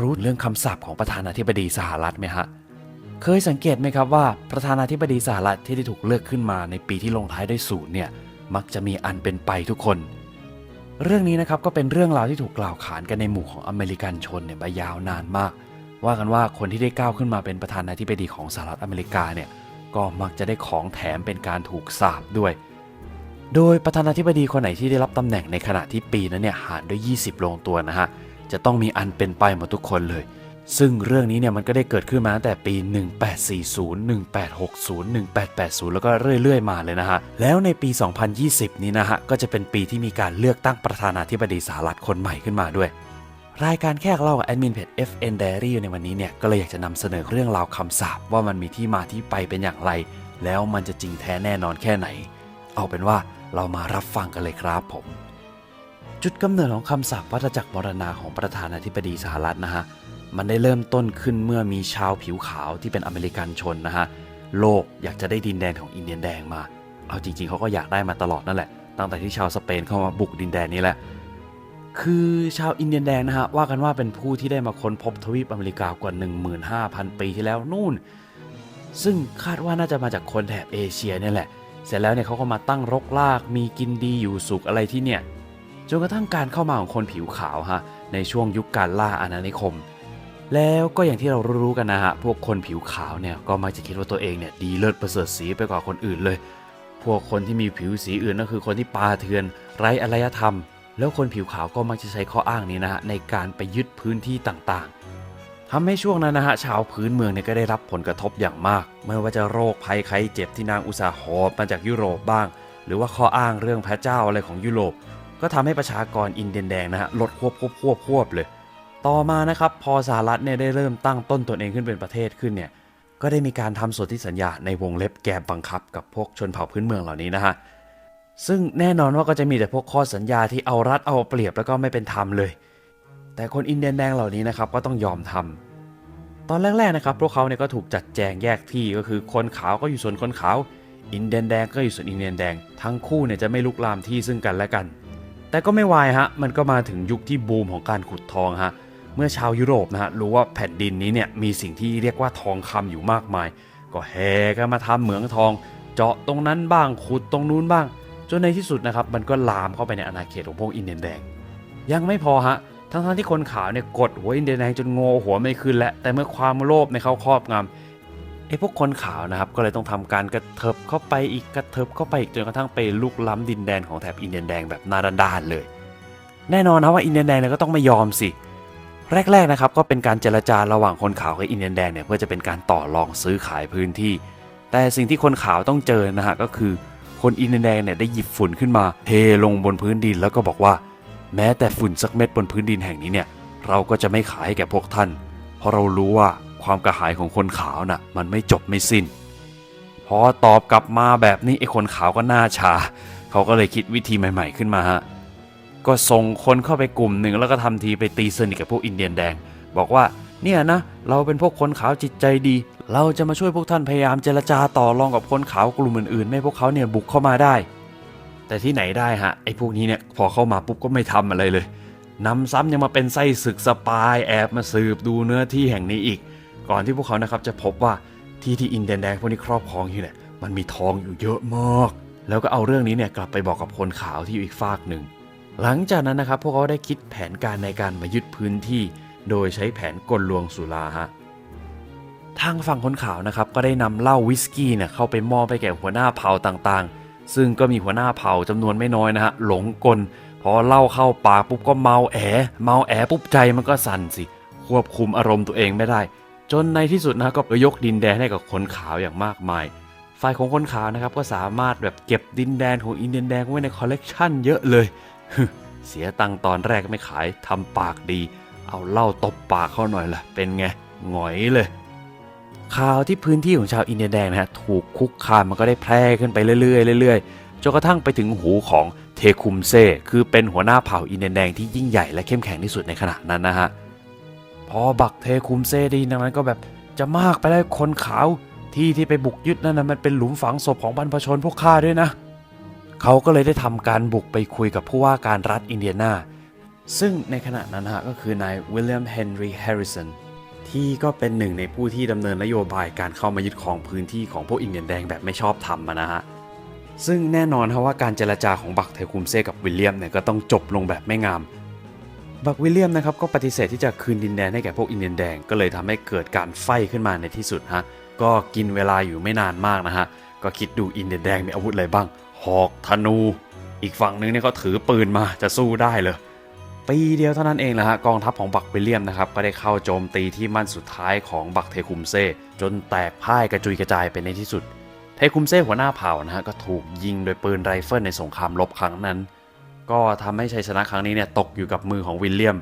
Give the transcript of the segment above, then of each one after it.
รู้เรื่องคำสาปของประธานาธิบดีสหรัฐไหมฮะ เคยสังเกตไหมครับว่าประธานาธิบดีสหรัฐที่ได้ถูกเลือกขึ้นมาในปีที่ลงท้ายด้วยศูนย์เนี่ยมักจะมีอันเป็นไปทุกคน เรื่องนี้นะครับก็เป็นเรื่องราวที่ถูกกล่าวขานกันในหมู่ของอเมริกันชนเนี่ยมายาวนานมาก ว่ากันว่าคนที่ได้ก้าวขึ้นมาเป็นประธานาธิบดีของสหรัฐอเมริกาเนี่ยก็มักจะได้ของแถมเป็นการถูกสาปด้วย โดยประธานาธิบดีคนไหนที่ได้รับตำแหน่งในขณะที่ปีนั้นเนี่ยหารด้วย 20 ลงตัวนะฮะ จะต้องมีอันเป็นไปหมดทุกคนเลย ซึ่งเรื่องนี้เนี่ยมันก็ได้เกิดขึ้นมาตั้งแต่ปี 1840 1860 1880 แล้วก็เรื่อย ๆ มาเลยนะฮะ แล้วในปี 2020 นี้นะฮะ ก็จะเป็นปีที่มีการเลือกตั้งประธานาธิบดีสหรัฐคนใหม่ขึ้นมาด้วยรายการแค่เล่ากับแอดมินเพจ FN Diary ในวันนี้เนี่ย ก็เลยอยากจะนำเสนอเรื่องราวคำสาปว่ามันมีที่มาที่ไปเป็นอย่างไร แล้วมันจะจริงแท้แน่นอนแค่ไหน เอาเป็นว่าเรามารับฟังกันเลยครับผม จุดกำเนิดของคำสาปวัฏจักรมรณาของประธานาธิบดีสหรัฐนะฮะ มันได้เริ่มต้นขึ้นเมื่อมีชาวผิวขาวที่เป็นอเมริกันชนนะฮะ โลกอยากจะได้ดินแดนของอินเดียนแดงมา เอาจริงๆเขาก็อยากได้มาตลอดนั่นแหละ ตั้งแต่ที่ชาวสเปนเข้ามาบุกดินแดนนี้แหละ คือชาวอินเดียนแดงนะฮะว่ากันว่าเป็นผู้ที่ได้มาค้นพบทวีปอเมริกากว่า 15,000 ปีที่แล้วนู่น ซึ่งคาดว่าน่าจะมาจากคนแถบเอเชียเนี่ยแหละ เสร็จแล้วเนี่ยเขาก็มาตั้งรกราก มีกินดีอยู่สุขอะไรที่เนี่ย จนกระทั่งการเข้ามาของคนผิวขาวฮะในช่วงยุคการล่าอาณานิคม แล้วก็อย่างที่เรารู้กันนะฮะพวกคนผิวขาวเนี่ยก็มักจะคิดว่าตัวเองเนี่ยดีเลิศประเสริฐสีไปกว่าคนอื่นเลย พวกคนที่มีผิวสีอื่นก็คือคนที่ปาเถือน ไร้อารยธรรม แล้วคนผิวขาวก็มักจะใช้ข้ออ้างนี้นะฮะในการไปยึดพื้นที่ต่างๆทำให้ช่วงนั้นนะฮะชาวพื้นเมืองเนี่ยก็ได้รับผลกระทบอย่างมาก ไม่ว่าจะโรคภัยไข้เจ็บที่นางอุตสาหอบมาจากยุโรปบ้าง หรือว่าข้ออ้างเรื่องพระเจ้าอะไรของยุโรป ก็ทำให้ประชากรอินเดียนแดงนะฮะลดควบควบควบควบเลย ต่อมานะครับพอสหรัฐเนี่ยได้เริ่มตั้งต้นตนเองขึ้นเป็นประเทศขึ้นเนี่ยก็ได้มีการทำสนธิสัญญาในวงเล็บแกมบังคับกับพวกชนเผ่าพื้นเมืองเหล่านี้นะฮะซึ่งแน่นอนว่าก็จะมีแต่พวกข้อสัญญาที่เอารัดเอาเปรียบแล้วก็ไม่เป็นธรรมเลย แต่คนอินเดียนแดงเหล่านี้นะครับก็ต้องยอมทำตอนแรกๆนะครับพวกเขาเนี่ยก็ถูกจัดแจงแยกที่ก็คือคนขาวก็อยู่ส่วนคนขาว อินเดียนแดงก็อยู่ส่วนอินเดียนแดง ทั้งคู่เนี่ยจะไม่ลุกลามที่ซึ่งกันและกัน แต่ก็ไม่วายฮะ มันก็มาถึงยุคที่บูมของการขุดทองฮะ เมื่อชาวยุโรปนะฮะรู้ว่าแผ่นดินนี้เนี่ยมีสิ่งที่เรียกว่าทองคำอยู่มากมาย ก็แห่กันมาทำเหมืองทอง เจาะตรงนั้นบ้างขุดตรงนู้นบ้าง จนในที่สุดนะครับมันก็ลามเข้าไปในอาณาเขตของพวกอินเดียนแดง ยังไม่พอฮะ ทั้งๆที่คนขาวเนี่ยกดหัวอินเดียนแดงจนงอหัวไม่ขึ้นแล้วแต่เมื่อความโลภในเขาครอบงำ ไอ้พวกคนขาวนะครับก็เลยต้องทำการกระเถิบเข้าไปอีกกระเถิบเข้าไปอีกจนกระทั่งไปลุกล้ำดินแดนของแถบอินเดียนแดงแบบนาด้านเลย แน่นอนนะว่าอินเดียนแดงเนี่ยก็ต้องไม่ยอมสิ แรกๆนะครับก็เป็นการเจรจาระหว่างคนขาวกับอินเดียนแดงเนี่ยเพื่อจะเป็นการต่อรองซื้อขายพื้นที่ แต่สิ่งที่คนขาวต้องเจอนะฮะก็คือคนอินเดียนแดงเนี่ยได้หยิบฝุ่นขึ้นมาเทลงบนพื้นดินแล้วก็บอกว่า แม้แต่ฝุ่นสักเม็ดบนพื้นดินแห่งนี้เนี่ยเราก็จะไม่ขายให้แก่พวกท่าน เพราะเรารู้ว่า ความกระหายของคนขาวน่ะ มันไม่จบไม่สิ้น พอตอบกลับมาแบบนี้ไอ้คนขาวก็หน้าชา เขาก็เลยคิดวิธีใหม่ๆขึ้นมาฮะ ก็ส่งคนเข้าไปกลุ่มหนึ่งแล้วก็ทำทีไปตีสนิทกับพวกอินเดียนแดง บอกว่าเนี่ยนะ เราเป็นพวกคนขาวจิตใจดี เราจะมาช่วยพวกท่านพยายามเจรจาต่อรองกับคนขาวกลุ่มอื่นๆ ไม่ให้พวกเขาเนี่ยบุกเข้ามาได้ แต่ที่ไหนได้ฮะไอ้พวกนี้เนี่ยพอเข้ามาปุ๊บก็ไม่ทำอะไรเลยนำซ้ำยังมาเป็นไส้ศึกสปายแอบมาสืบดูเนื้อที่แห่งนี้อีก ก่อนที่พวกเขานะครับจะพบว่าที่ที่อินเดียนแดงพวกนี้ครอบครองอยู่เนี่ยมันมีทองอยู่เยอะมาก แล้วก็เอาเรื่องนี้เนี่ยกลับไปบอกกับคนขาวที่อยู่อีกฝากหนึ่ง หลังจากนั้นนะครับพวกเขาได้คิดแผนการในการมายึดพื้นที่ โดยใช้แผนกลลวงสุราฮะทางฝั่งคนขาวนะครับก็ได้นำเหล้าวิสกี้เนี่ยเข้าไปมอบไปแก่หัวหน้าเผ่าต่างๆ ซึ่งก็มีหัวหน้าเผ่าจำนวนไม่น้อยนะฮะหลงกลพอเหล้าเข้าปากปุ๊บก็เมาแอ เมาแอปุ๊บใจมันก็สั่นสิ ควบคุมอารมณ์ตัวเองไม่ได้ จนในที่สุดนะก็ยกดินแดนให้กับคนขาวอย่างมากมาย ฝ่ายของคนขาวนะครับก็สามารถแบบเก็บดินแดนของอินเดียนแดงไว้ในคอลเลกชันเยอะเลย เสียตังตอนแรกไม่ขายทำปากดี เอาเหล้าตบปากเขาหน่อยล่ะ เป็นไงหงอยเลย ข่าวที่พื้นที่ของชาวอินเดียแดงนะฮะถูกคุกคามมันก็ได้แพร่ขึ้นไปเรื่อยๆเรื่อยๆจนกระทั่งไปถึงหูของเทคุมเซ่คือเป็นหัวหน้าเผ่าอินเดียแดงที่ยิ่งใหญ่และเข้มแข็งที่สุดในขณะนั้นนะฮะ พอบักเทคุมเซได้ยินดังนั้นก็แบบจะมากไปแล้วคนขาวที่ที่ไปบุกยึดนั่นนะมันเป็นหลุมฝังศพของบรรพชนพวกข้าด้วยนะ เขาก็เลยได้ทำการบุกไปคุยกับผู้ว่าการรัฐอินเดียนาซึ่งในขณะนั้นฮะก็คือนายวิลเลียมเฮนรีแฮร์ริสันที่ก็เป็นหนึ่งในผู้ที่ดำเนินนโยบายการเข้ามายึดครองพื้นที่ของพวกอินเดียนแดงแบบไม่ชอบธรรมนะฮะ ซึ่งแน่นอนครับว่าการเจรจาของบักเทคุมเซ่กับวิลเลียมเนี่ยก็ต้องจบลงแบบไม่งาม บักวิลเลียมนะครับก็ปฏิเสธที่จะคืนดินแดนให้แก่พวกอินเดียนแดงก็เลยทำให้เกิดการไฟขึ้นมาในที่สุดฮะก็กินเวลาอยู่ไม่นานมากนะฮะก็คิดดูอินเดียนแดงมีอาวุธอะไรบ้าง หอกธนู อีกฝั่งนึงเนี่ยเขาถือปืนมาจะสู้ได้เลยปีเดียวเท่านั้นเองแหละฮะกองทัพของบักวิลเลียมนะครับก็ได้เข้าโจมตีที่มั่นสุดท้ายของบักเทคุมเซ่จนแตกพ่ายกระจุยกระจายไปในที่สุด เทคุมเซ่หัวหน้าเผ่านะฮะก็ถูกยิงโดยปืนไรเฟิลในสงครามรบครั้งนั้น ก็ทำให้ชัยชนะครั้งนี้เนี่ยตกอยู่กับมือของวิลเลียม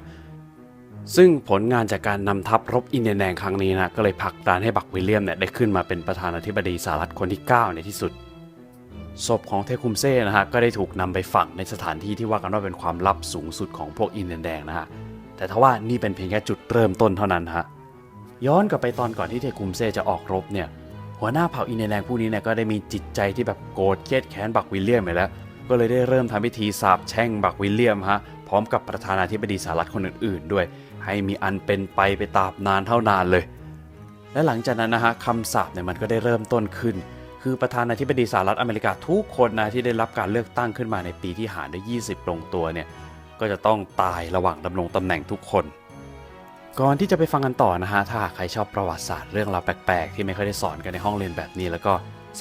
ซึ่งผลงานจากการนำทัพรบอินเดียนแดงครั้งนี้นะก็เลยผลักดันให้บักวิลเลียมเนี่ยได้ขึ้นมาเป็นประธานาธิบดีสหรัฐคนที่ 9 ในที่สุดศพของเทคุมเซ่นะฮะก็ได้ถูกนำไปฝังในสถานที่ที่ว่ากันว่าเป็นความลับสูงสุดของพวกอินเดียนแดงนะฮะแต่ทว่านี่เป็นเพียงแค่จุดเริ่มต้นเท่านั้นฮะย้อนกลับไปตอนก่อนที่เทคุมเซ่จะออกรบเนี่ยหัวหน้าเผ่าอินเดียนแดงผู้นี้เนี่ยก็ได้มีจิตใจที่แบบโกรธเครียดแค้นบักวิลเลียมไปแล้ว ก็เลยได้เริ่มทำพิธีสาปแช่งบักวิลเลียมฮะพร้อมกับประธานาธิบดีสหรัฐคนอื่นๆ ด้วย ให้มีอันเป็นไปไปตราบนานเท่านานเลย และหลังจากนั้นนะฮะคำสาปเนี่ยมันก็ได้เริ่มต้นขึ้น คือประธานาธิบดีสหรัฐอเมริกาทุกคนนะที่ได้รับการเลือกตั้งขึ้นมาในปีที่หารด้วย20 ลงตัวเนี่ยก็จะต้องตายระหว่างดำรงตำแหน่งทุกคนก่อนที่จะไปฟังกันต่อนะฮะ ถ้าใครชอบประวัติศาสตร์เรื่องราวแปลกๆ ที่ไม่ค่อยได้สอนกันในห้องเรียนแบบนี้ แล้วก็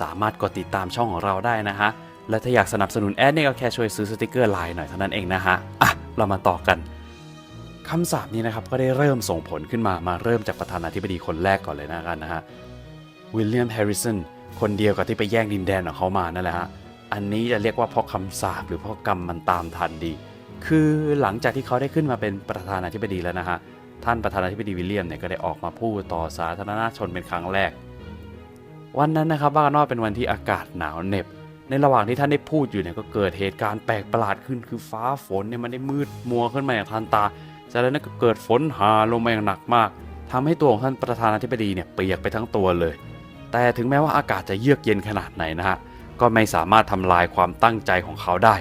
สามารถกดติดตามช่องของเราได้นะฮะ และถ้าอยากสนับสนุนแอดเนี่ยก็แค่ช่วยซื้อสติกเกอร์ไลน์หน่อยเท่านั้นเองนะฮะ อะ เรามาต่อกันคำสาปนี้นะครับก็ได้เริ่มส่งผลขึ้นมามาเริ่มจากประธานาธิบดีคนแรกก่อนเลยนะกันนะฮะวิลเลียมแฮร์ริสันคนเดียวกับที่ไปแย่งดินแดนของเขามานั่นแหละฮะอันนี้จะเรียกว่าเพราะคำสาปหรือเพราะกรรมมันตามทันดี คือหลังจากที่เขาได้ขึ้นมาเป็นประธานาธิบดีแล้วนะฮะท่านประธานาธิบดีวิลเลียมเนี่ยก็ได้ออกมาพูดต่อสาธารณชนเป็นครั้งแรก วันนั้นนะครับว่ากันว่าเป็นวันที่อากาศหนาวเหน็บ ในระหว่างที่ท่านได้พูดอยู่เนี่ยก็เกิดเหตุการณ์แปลกประหลาดขึ้นคือฟ้าฝนเนี่ยมันได้มืดมัวขึ้นมาอย่างทันตาจากนั้นก็เกิดฝนหาลงมาอย่างหนักมากทำให้ตัวของท่านประธานาธิบดีเนี่ยเปียกไปทั้งตัวเลย แต่ถึงแม้ว่าอากาศจะเยือกเย็นขนาดไหนนะฮะก็ไม่สามารถทำลายความตั้งใจของเขาได้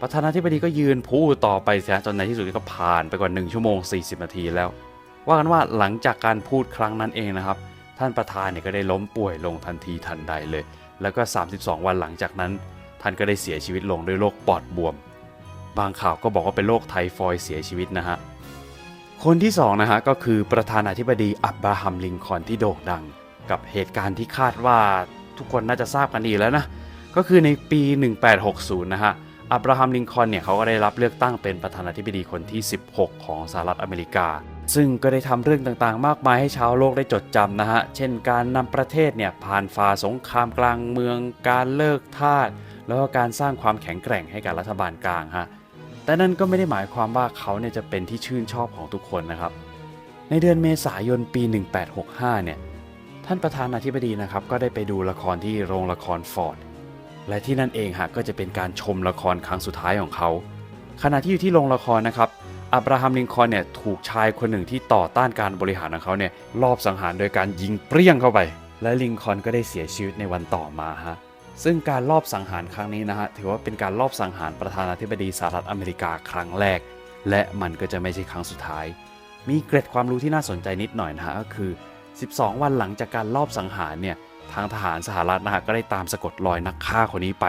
ประธานาธิบดีก็ยืนพูดต่อไปเสียจนในที่สุดก็ผ่านไปกว่า1ชั่วโมง 40 นาทีแล้ว ว่ากันว่าหลังจากการพูดครั้งนั้นเองนะครับ ท่านประธานเนี่ยก็ได้ล้มป่วยลงทันทีทันใดเลย แล้วก็ 32 วันหลังจากนั้น ท่านก็ได้เสียชีวิตลงด้วยโรคปอดบวม บางข่าวก็บอกว่าเป็นโรคไทฟอยด์เสียชีวิตนะฮะ คนที่สองนะฮะก็คือประธานาธิบดีอับราฮัมลิงคอนที่โด่งดัง กับเหตุการณ์ที่คาดว่าทุกคนน่าจะทราบกันดีแล้วนะ ก็คือในปี 1860 นะฮะอับราฮัมลิงคอนเนี่ยเขาก็ได้รับเลือกตั้งเป็นประธานาธิบดีคนที่ 16 ของสหรัฐอเมริกา ซึ่งก็ได้ทำเรื่องต่างๆ มากมายให้ชาวโลกได้จดจำนะฮะ เช่นการนำประเทศเนี่ยผ่านฝ่าสงครามกลางเมือง การเลิกทาส แล้วก็การสร้างความแข็งแกร่งให้กับรัฐบาลกลางฮะ แต่นั่นก็ไม่ได้หมายความว่าเขาเนี่ยจะเป็นที่ชื่นชอบของทุกคนนะครับ ในเดือนเมษายนปี 1865 เนี่ย ท่านประธานาธิบดีนะครับก็ได้ไปดูละครที่โรงละครฟอร์ด และที่นั่นเองฮะก็จะเป็นการชมละครครั้งสุดท้ายของเขา ขณะที่อยู่ที่โรงละครนะครับ อับราฮัมลิงคอนเนี่ยถูกชายคนหนึ่งที่ต่อต้านการบริหารของเขาเนี่ยลอบสังหารโดยการยิงเปรี้ยงเข้าไป และลิงคอนก็ได้เสียชีวิตในวันต่อมาฮะซึ่งการลอบสังหารครั้งนี้นะฮะถือว่าเป็นการลอบสังหารประธานาธิบดีสหรัฐอเมริกาครั้งแรก และมันก็จะไม่ใช่ครั้งสุดท้าย มีเกร็ดความรู้ที่น่าสนใจนิดหน่อยนะฮะก็คือ 12 วันหลังจากการลอบสังหารเนี่ยทางทหารสหรัฐนะฮะก็ได้ตามสะกดรอยนักฆ่าคนนี้ไป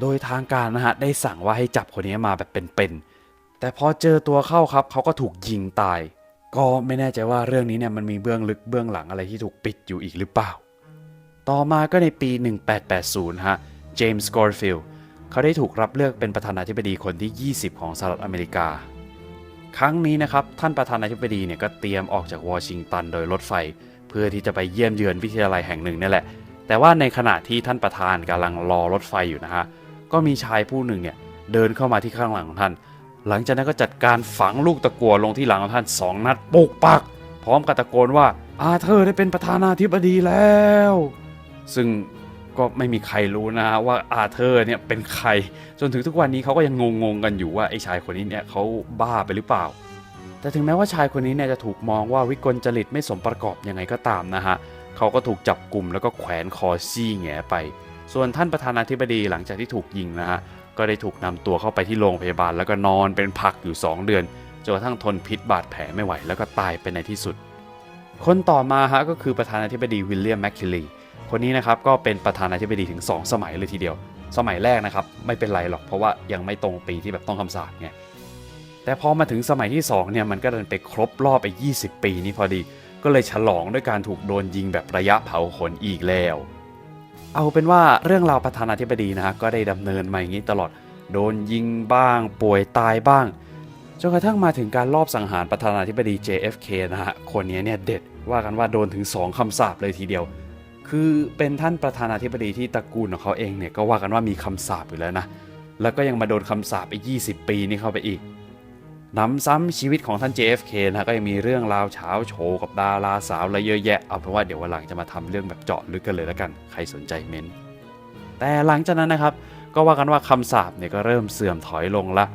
โดยทางการนะฮะได้สั่งว่าให้จับคนนี้มาแบบเป็นๆ แต่พอเจอตัวเข้าครับเขาก็ถูกยิงตาย ก็ไม่แน่ใจว่าเรื่องนี้เนี่ยมันมีเบื้องลึกเบื้องหลังอะไรที่ถูกปิดอยู่อีกหรือเปล่า ต่อมาก็ในปี 1880 ฮะ เจมส์กอร์ฟิลด์เขาได้ถูกรับเลือกเป็นประธานาธิบดีคนที่ 20 ของสหรัฐอเมริกา ครั้งนี้นะครับ ท่านประธานาธิบดีเนี่ยก็เตรียมออกจากวอชิงตันโดยรถไฟ เพื่อที่จะไปเยี่ยมเยือนวิทยาลัยแห่งหนึ่งนั่แหละ แต่ว่าในขณะที่ท่านประธานกำลังรอรถไฟอยู่นะฮะ ก็มีชายผู้หนึ่งเนี่ยเดินเข้ามาที่ข้างหลังของท่าน หลังจากนั้นก็จัดการฝังลูกตะกั่วลงที่หลังของท่านสองนัดปุกปัก พร้อมกับตะโกนว่าอาเธอร์ได้เป็นประธานาธิบดีแล้ว ซึ่งก็ไม่มีใครรู้นะว่าอาเธอร์เนี่ยเป็นใคร จนถึงทุกวันนี้เขาก็ยังงงๆกันอยู่ว่าไอ้ชายคนนี้เนี่ยเขาบ้าไปหรือเปล่า แต่ถึงแม้ว่าชายคนนี้เนี่ยจะถูกมองว่าวิกลจริตไม่สมประกอบยังไงก็ตามนะฮะเขาก็ถูกจับกลุ่มแล้วก็แขวนคอซี่แหงไป ส่วนท่านประธานาธิบดีหลังจากที่ถูกยิงนะฮะ ก็ได้ถูกนำตัวเข้าไปที่โรงพยาบาล แล้วก็นอนเป็นผักอยู่ 2 เดือนจนกระทั่งทนพิษบาดแผลไม่ไหว แล้วก็ตายไปในที่สุด คนต่อมาฮะก็คือประธานาธิบดีวิลเลียมแมคคิลลีคนนี้นะครับก็เป็นประธานาธิบดีถึง 2 สมัยเลยทีเดียว สมัยแรกนะครับไม่เป็นไรหรอกเพราะว่ายังไม่ตรงปีที่แบบต้องคำสาปไงแต่พอมาถึงสมัยที่2เนี่ยมันก็เดินไปครบรอบไป 20 ปีนี้พอดี ก็เลยฉลองด้วยการถูกโดนยิงแบบระยะเผาขนอีกแล้ว เอาเป็นว่าเรื่องราวประธานาธิบดีนะฮะก็ได้ดำเนินมาอย่างนี้ตลอด โดนยิงบ้าง ป่วยตายบ้าง จนกระทั่งมาถึงการลอบสังหารประธานาธิบดี JFK นะฮะ คนนี้เนี่ยเด็ดว่ากันว่าโดนถึง 2 คำสาปเลยทีเดียว คือเป็นท่านประธานาธิบดีที่ตระกูลของเขาเองเนี่ยก็ว่ากันว่ามีคำสาปอยู่แล้วนะ แล้วก็ยังมาโดนคำสาปอีก 20 ปีนี่เข้าไปอีก น้ำซ้ำชีวิตของท่าน JFK นะก็ยังมีเรื่องราวเช้าโชว์กับดาราสาวอะไรเยอะแยะ เอาเป็นว่าเดี๋ยววันหลังจะมาทำเรื่องแบบเจาะลึกกันเลยแล้วกัน ใครสนใจเม้น แต่หลังจากนั้นนะครับ ก็ว่ากันว่าคำสาปเนี่ยก็เริ่มเสื่อมถอยลงละ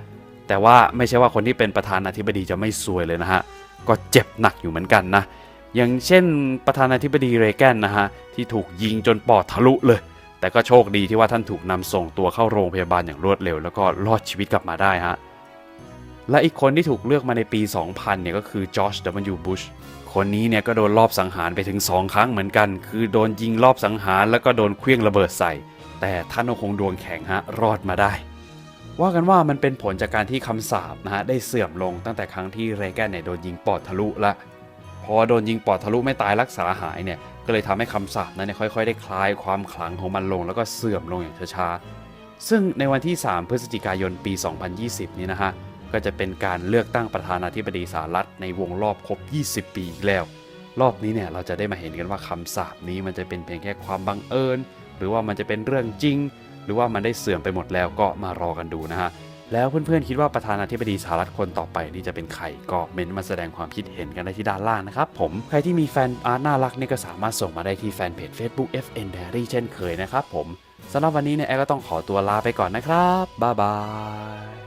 แต่ว่าไม่ใช่ว่าคนที่เป็นประธานาธิบดีจะไม่ซวยเลยนะฮะ ก็เจ็บหนักอยู่เหมือนกันนะ อย่างเช่นประธานาธิบดีเรแกนนะฮะที่ถูกยิงจนปอดทะลุเลย แต่ก็โชคดีที่ว่าท่านถูกนำส่งตัวเข้าโรงพยาบาลอย่างรวดเร็ว แล้วก็รอดชีวิตกลับมาได้ฮะ และอีกคนที่ถูกเลือกมาในปี 2000 เนี่ยก็คือจอร์จ W. Bush คนนี้เนี่ยก็โดนลอบสังหารไปถึง 2 ครั้งเหมือนกัน คือโดนยิงรอบสังหารแล้วก็โดนเคลื่องระเบิดใส่ แต่ท่านคงดวงแข็งฮะรอดมาได้ ว่ากันว่ามันเป็นผลจากการที่คำสาปนะฮะได้เสื่อมลงตั้งแต่ครั้งที่เรแกนเนี่ยโดนยิงปอดทะลุละพอโดนยิงปอดทะลุไม่ตายรักษาหายเนี่ยก็เลยทำให้คำสาปนั้นเนี่ยค่อยๆ ได้คลายความขลังของมันลง แล้วก็เสื่อมลงอย่างช้าๆ ซึ่งในวันที่ 3 พฤศจิกายนปี 2020 นี้นะฮะ ก็จะเป็นการเลือกตั้งประธานาธิบดีสหรัฐในวงรอบครบ 20 ปีอีกแล้ว รอบนี้เนี่ยเราจะได้มาเห็นกันว่าคำสาปนี้มันจะเป็นเพียงแค่ความบังเอิญ หรือว่ามันจะเป็นเรื่องจริง หรือว่ามันได้เสื่อมไปหมดแล้วก็มารอกันดูนะฮะแล้วเพื่อนๆคิดว่าประธานาธิบดีสหรัฐคนต่อไปนี่จะเป็นใครก็เมนมาแสดงความคิดเห็นกันได้ที่ด้านล่างนะครับผมใครที่มีแฟนอาร์ตน่ารักนี่ก็สามารถส่งมาได้ที่แฟนเพจ Facebook FN Diary เช่นเคยนะครับผมสำหรับวันนี้เนี่ยแอร์ก็ต้องขอตัวลาไปก่อนนะครับบ๊ายบาย